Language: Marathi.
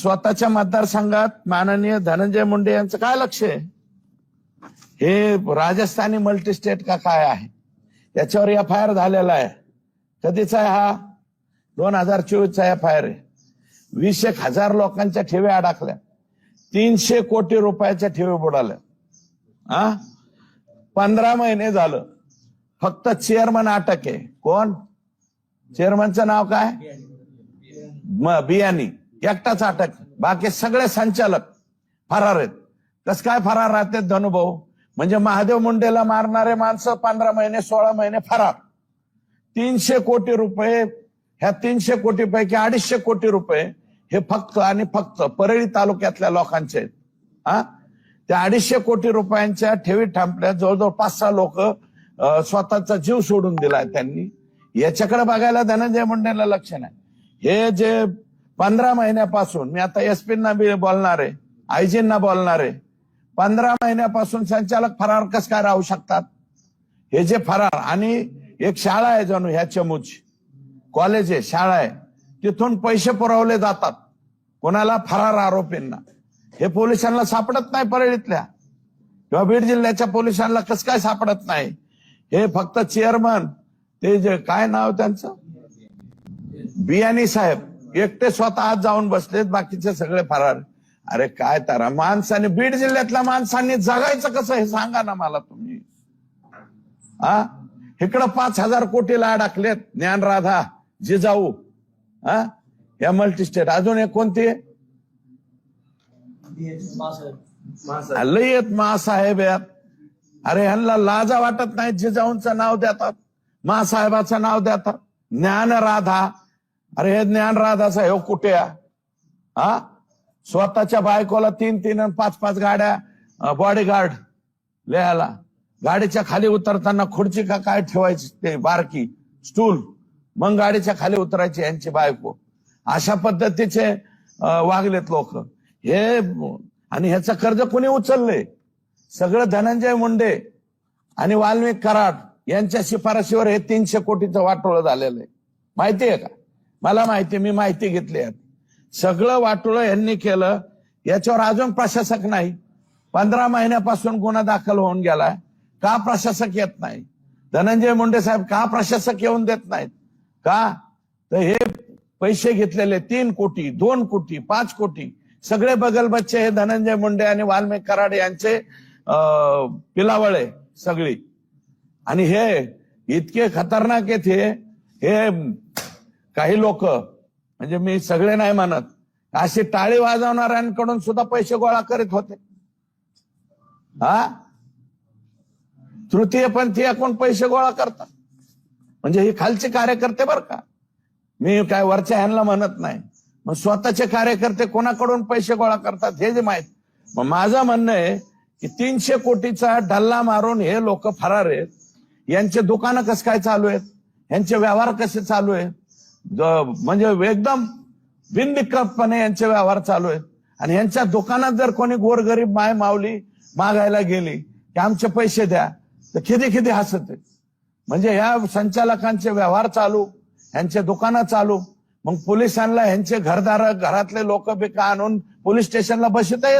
स्वतःच्या मतदारसंघात माननीय धनंजय मुंडे यांचं काय लक्ष आहे? हे राजस्थानी मल्टी स्टेट का काय आहे? याच्यावर एफ आय आर झालेला आहे. कधीचा आहे हा? दोन हजार चोवीसचा एफ आय आर आहे. वीस एक हजार लोकांच्या ठेवी अडकल्या. तीनशे कोटी रुपयाच्या ठेवी बुडाल्या. हा पंधरा महिने झालं. फक्त चेअरमन अटक आहे. कोण? चेअरमनचं नाव काय? म- बियाणी. एकटाच अटक. बाकी सगळे संचालक फरार आहेत. कस काय फरार राहते धनुभाऊ म्हणजे महादेव मुंडेला मारणारे माणसं पंधरा महिने सोळा महिने फरार. तीनशे कोटी रुपये ह्या तीनशे कोटी पैकी अडीचशे कोटी रुपये हे फक्त आणि फक्त परळी तालुक्यातल्या लोकांचे आहेत. हा त्या अडीचशे कोटी रुपयांच्या ठेवी थांबल्या जवळजवळ पाच सहा लोक स्वतःचा जीव सोडून दिलाय त्यांनी. याच्याकडे बघायला धनंजय मुंडेला लक्ष नाही. हे जे पंधरा महिन्यापासून मी आता एसपींना बी बोलणार आहे आयजींना बोलणार आहे. पंधरा महिन्यापासून संचालक फरार कस काय राहू शकतात? हे जे फरार आणि एक शाळा आहे जणू ह्या चमूची. कॉलेज आहे शाळा आहे. तिथून पैसे पुरवले जातात. कोणाला फरार आरोपींना. हे पोलिसांना सापडत नाही परळीतल्या. किंवा बीड जिल्ह्याच्या पोलिसांना कस काय सापडत नाही? हे फक्त चेअरमन ते जे काय नाव त्यांचं? बियानी साहेब. एकटे स्वतः आज जाऊन बसलेत बाकीचे सगळे फरार. अरे काय तारा माणसाने बीड जिल्ह्यातल्या माणसांनी जगायचं कसं हे सांगा ना मला तुम्ही. हा? इकडं पाच हजार कोटीला अडकलेत ज्ञानराधा जिजाऊ. हा? या मल्टीस्टेट अजून एक कोणती? आहे? लय आहेत यात. अरे ह्यांना लाजा वाटत नाही जिजाऊंचं नाव देतात महासाहेबाचं नाव देतात. ज्ञानराधा अरे हे ज्ञान ज्ञानराधाचा हे हो, कुठे आहे? हा? स्वतःच्या बायकोला तीन तीन आणि पाच पाच गाड्या बॉडीगार्ड लिहायला. गाडीच्या खाली उतरताना खुर्ची का काय ठेवायची ते बारकी स्टूल मग गाडीच्या खाली उतरायची यांची बायको. अशा पद्धतीचे वागलेत लोक. हे आणि ह्याचं कर्ज कोणी उचलले? सगळं धनंजय मुंडे आणि वाल्मिक कराड यांच्या शिफारशीवर हे तीनशे कोटीचं वाटोळं झालेलं आहे. माहिती आहे का? मला माहिती मी माहिती घेतली आहे. सगळं वाटोळं यांनी केलं. याच्यावर अजून प्रशासक नाही. पंधरा महिन्यापासून गुन्हा दाखल होऊन गेलाय. का प्रशासक येत नाही? धनंजय मुंडे साहेब का प्रशासक येऊन देत नाहीत? का? तर हे पैसे घेतलेले तीन कोटी दोन कोटी पाच कोटी. सगळे बगल बच्चे हे धनंजय मुंडे आणि वाल्मिक कराड यांचे अं, पिलावळे सगळी. आणि हे इतके खतरनाक आहेत हे काही लोक म्हणजे मी सगळे नाही म्हणत अशी टाळी वाजवणाऱ्यांकडून सुद्धा पैसे गोळा करीत होते. हा? तृतीयपंथीय कोण पैसे गोळा करतात? म्हणजे हे खालचे कार्यकर्ते बर का? मी काय वरच्या ह्यांना म्हणत नाही. मग स्वतःचे कार्यकर्ते कोणाकडून पैसे गोळा करतात हे जे माहीत. मग माझं म्हणणं आहे की तीनशे कोटीचा डल्ला मारून हे लोक फरार आहेत. यांचे दुकानं कसं काय चालू आहेत? यांचे व्यवहार कसे चालू आहेत? म्हणजे एकदम बिनदिक्कतपणे यांचे व्यवहार चालू आहेत. आणि यांच्या दुकानात जर कोणी गोरगरीब माय माऊली मागायला गेली की आमचे पैसे द्या तर खिदी खिदी हसत म्हणजे ह्या संचालकांचे व्यवहार चालू यांचे दुकानं चालू मग पोलिसांना ह्यांचे घरदार घरातले लोक बिका आणून पोलीस स्टेशनला बसता येत